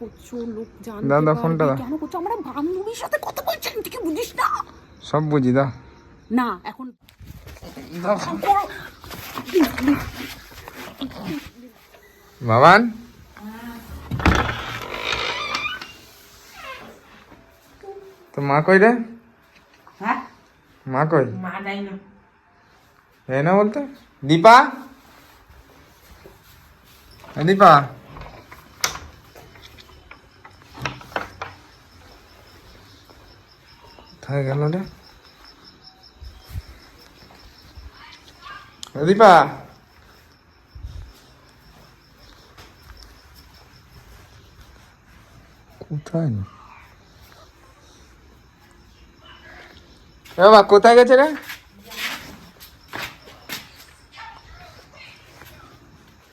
করছ? লোক জানতে দাও, দাও, ফোনটা দাও। কেন করছ? আমরা বান্ধবীর সাথে কথা বলছি তুই কি বুঝিস না। সব বুঝি না এখন বাবান? তো মা কই রে? হ্যাঁ? মা কই? মা নাই না। এই না বলতে। দীপা? দীপা? কোথায় গেল রে দীপা। কোথায় বাবা কোথায় গেছে রে?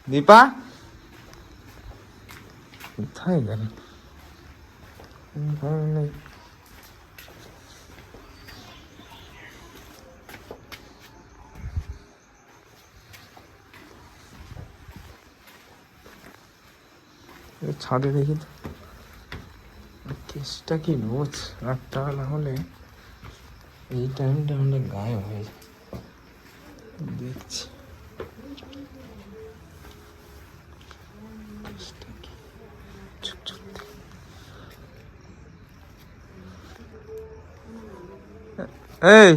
দীপা? কোথায় গেল? ঘরে নেই। এ ছাদে দেখি তো কেসটা কি রোজ রাতটা হলে এই টাইমটা আমাদের গায়ে হয়ে যায় দেখছি কেসটা কি? চুপ চুপ দেখি। এই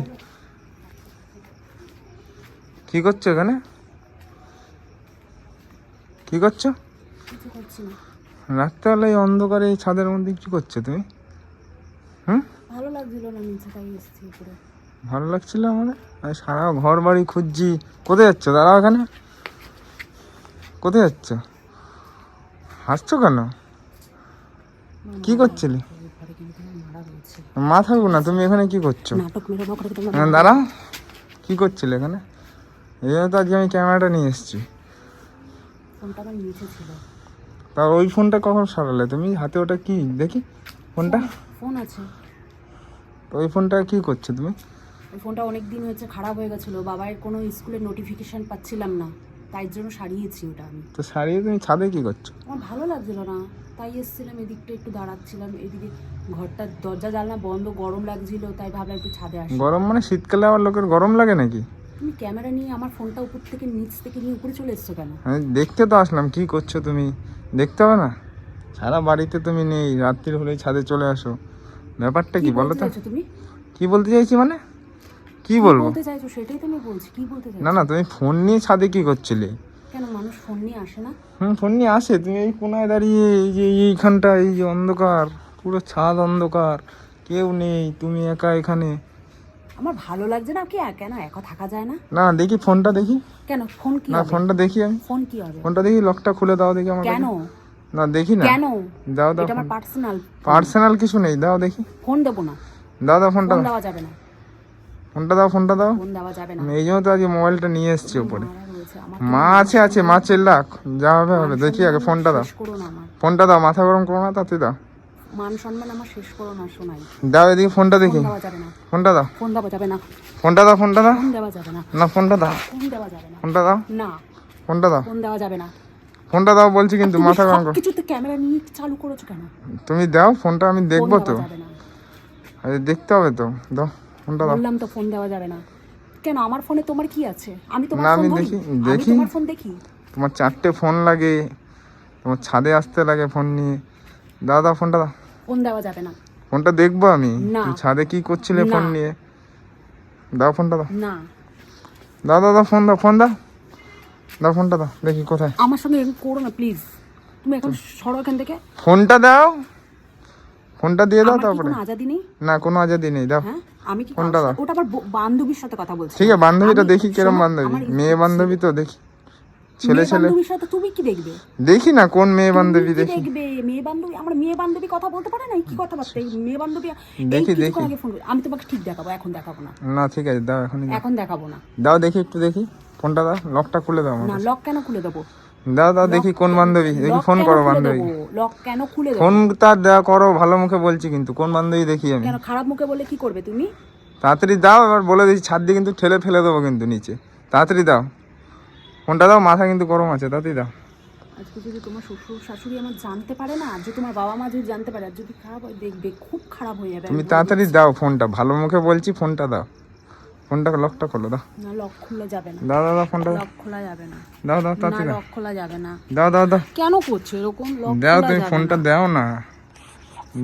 কি করছ এখানে কি করছ রাত্রেবেলা এই অন্ধকারে এই ছাদের মধ্যে কি করছ তুমি? হুম? ভালো লাগছিল না নিচে তাই এসেছি ভালো লাগছিল আমাদের? আমি সারা ঘর বাড়ি খুঁজছি। কোথায় যাচ্ছ? দাঁড়া এখানে। কোথায় যাচ্ছ? হাসছো কেন? কি করছিলি? মা থাকব না তুমি এখানে কি করছ? হ্যাঁ দাঁড়াও। কি করছিলে এখানে? এই জন্য তো আজকে আমি ক্যামেরাটা নিয়ে এসেছি। ছিল। তা ওই ফোনটা কখন সরালে? তুমি হাতে ওটা কি? দেখি ফোনটা। ফোন আছে। তো ওই ফোনটা কি করছ তুমি? ওই ফোনটা অনেক দিন হয়েছে খারাপ হয়ে গেছিল। বাবার কোনো স্কুলের নোটিফিকেশন পাচ্ছিলাম না তাই জন্য সারিয়েছি ওটা আমি। তো সারিয়ে তুমি ছাদে কি করছ? আমার ভালো লাগছিল না তাই এসেছিলাম এদিকটা একটু দাঁড়াচ্ছিলাম এদিকে ঘরটার দরজা জানলা বন্ধ গরম লাগছিল তাই ভাবলাম একটু ছাদে আসি। গরম মানে শীতকালে আবার লোকের গরম লাগে নাকি? তুমি ক্যামেরা নিয়ে আমার ফোনটা উপর থেকে নিচ থেকে নিয়ে উপরে চলে এসছো কেন? আমি দেখতে তো আসলাম কি করছ তুমি? দেখতে হবে না? সারা বাড়িতে তুমি নেই রাত্রির হলেই ছাদে চলে আসো। ব্যাপারটা কি বলো তো? তুমি? কি বলতে চাইছি মানে? কি বলব? বলতে চাইছো সেটাই তো আমি বলছি কি বলতে চাইছো? না না তুমি ফোন নিয়ে ছাদে কি করছিলে? কেন মানুষ ফোন নিয়ে আসে না? হুম ফোন নিয়ে আসে তুমি এই কোনায় দাঁড়িয়ে এই যে এইখানটা এই যে অন্ধকার পুরো ছাদ অন্ধকার কেউ নেই তুমি একা এখানে। আমার ভালো লাগছে না কি কেন? একা থাকা যায় না? না দেখি ফোনটা দেখি। কেন? ফোন কি না ফোনটা দেখি আমি। ফোন কি হবে? ফোনটা দেখি লকটা খুলে দাও দেখি আমার কেন? না দেখি না। কেন? দাও দাও এটা আমার পার্সোনাল পার্সোনাল কিছু নেই দাও দেখি। ফোন দেবো না। দাও দাও ফোনটা দাও। দেওয়া যাবে না। ফোনটা দাও ফোনটা দাও। ফোন দেওয়া যাবে না। এই জন্য তো আজকে মোবাইলটা নিয়ে এসেছি উপরে। মা আছে আছে মা চেল্লাক। যা হবে হবে। দেখি আগে ফোনটা দাও। ফোনটা দাও মাথা গরম করো না তাতে দাও। মান সম্মান আমার শেষ করো না শোনাই দাও এদিকে ফোনটা দেখি। ফোনটা দাও। ফোন দেওয়া যাবে না। ফোনটা দাও ফোনটা দাও। ফোন দেওয়া যাবে না। না ফোনটা দাও। ফোন দেওয়া যাবে না। ফোনটা দাও। না। ফোনটা দাও। ফোন দেওয়া যাবে না। ফোনটা দাও বলছি কিন্তু মাথা গরম করো। কিছুতে ক্যামেরা নিয়ে চালু করেছ কেন? তুমি দাও ফোনটা আমি দেখব তো। আরে দেখতে হবে তো। দাও ফোনটা দাও। বললাম তো ফোন দেওয়া যাবে না। কেন? আমার ফোনে তোমার কি আছে? আমি তোমার ফোন আমি দেখি- দেখি। তোমার ফোন দেখি। তোমার চারটে ফোন লাগে। তোমার ছাদে আসতে লাগে ফোন নিয়ে। দাও দাও ফোনটা দাও। ফোন দেওয়া যাবে না। ফোনটা দেখব আমি। ছাদে কি করছিলে ফোন নিয়ে? দাও ফোনটা দাও। না। দাও দাও দাও ফোন দাও ফোন দাও। দাও ফোনটা দাও দেখি কোথায়। আমার সঙ্গে এরকম করো না প্লিজ তুমি এখন সরো এখান থেকে। ফোনটা দাও। ফোনটা দিয়ে দাও তারপরে কোনো আজাদি নেই? না কোনো আজাদি নেই দাও। হ্যাঁ? আমি কি ফোনটা দাও। ওটা আবার বান্ধবীর সাথে কথা বলছি। ঠিক আছে বান্ধবীটা দেখি কিরম বান্ধবী। মেয়ে বান্ধবী তো দেখি। ছেলে ছেলে। সাথে তুমি কি দেখবে? দেখি না কোন মেয়ে বান্ধবী দেখি। দেখবে? মেয়ে বান্ধবী আমার মেয়ে বান্ধবী কথা বলতে পারে না কি কথা এই মেয়ে বান্ধবী দেখি, দেখি। আগে ফোন আমি তোমাকে ঠিক দেখাবো এখন দেখাবো না। না ঠিক আছে দাও এখনই দাও। এখন দেখাবো না। দাও দেখি একটু দেখি। ফোনটা দাও লকটা খুলে দাও না লক কেন খুলে দেবো? দাও দাও দেখি কোন বান্ধবী। দেখি ফোন করো বান্ধবী। লক কেন খুলে দেবো? ফোন তার দেওয়া করো ভালো মুখে বলছি কিন্তু। কোন বান্ধবী দেখি আমি? কেন খারাপ মুখে বলে কি করবে তুমি? তাড়াতাড়ি দাও এবার বলে দিচ্ছি ছাদ দিয়ে কিন্তু ঠেলে ফেলে দেবো কিন্তু নিচে। তাড়াতাড়ি দাও। ফোনটা দাও মাথা কিন্তু গরম আছে তাড়াতাড়ি দাও আজকে যদি তোমার শ্বশুর শাশুড়ি আমার জানতে পারে না যে তোমার বাবা মা যদি জানতে পারে আর যদি খারাপ হয় দেখবে খুব খারাপ হয়ে যাবে। তুমি তাড়াতাড়ি দাও ফোনটা ভালো মুখে বলছি ফোনটা দাও। ফোনটা লকটা খোলো দাও। না লক খোলা যাবে না। দাও দাও ফোনটা লক খোলা যাবে না। দাও দাও তাড়াতাড়ি লক খোলা যাবে না। দাও দাও দাও। কেন করছ এরকম? লক দাও তুমি ফোনটা দাও না।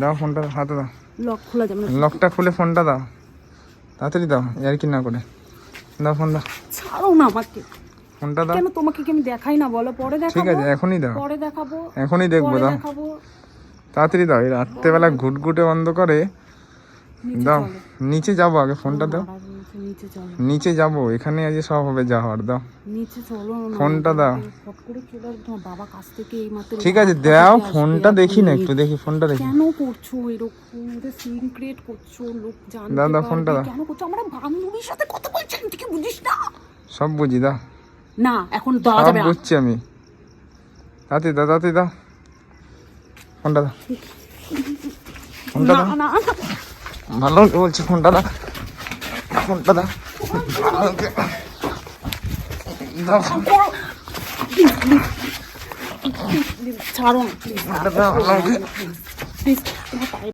দাও ফোনটা হাতে দাও। লক খোলা যাবে না। লকটা খুলে ফোনটা দাও। তাড়াতাড়ি দাও আর কি না করে। দাও ফোন দাও। ছাড়ো না আমাকে। ফোনটা দাও। কেন তোমাকে কি আমি দেখাই না? বলো পরে ঠিক আছে এখনই দাও। পরে দেখাবো এখনই দেখব দাও। তাড়াতাড়ি দাও এই রাত্রেবেলা ঘুটঘুটে বন্ধ করে নিচে দাও নিচে যাব আগে ফোনটা দাও। নিচে যাব এখানে আজ সব হবে যা হওয়ার দাও। নিচে চলো ফোনটা দাও। বাবা কাছ থেকে এই মাত্র ঠিক আছে দাও ফোনটা দেখি না একটু দেখি ফোনটা দেখি। কেন করছ এরকম? সিন ক্রিয়েট করছ লোক জানতে দাও, দাও, ফোনটা দাও। কেন করছ? আমার বান্ধবীর সাথে কথা বলছেন তুই বুঝিস না? সব বুঝি দাও। না এখন দেওয়া যাবে না। বুঝছি আমি। তাড়াতাড়ি দাও তাড়াতাড়ি দাও ফোনটা দাও ফোনটা না। ভালো বলছি ফোনটা দাও ফোনটা করে। ছাড়ো প্লিজ।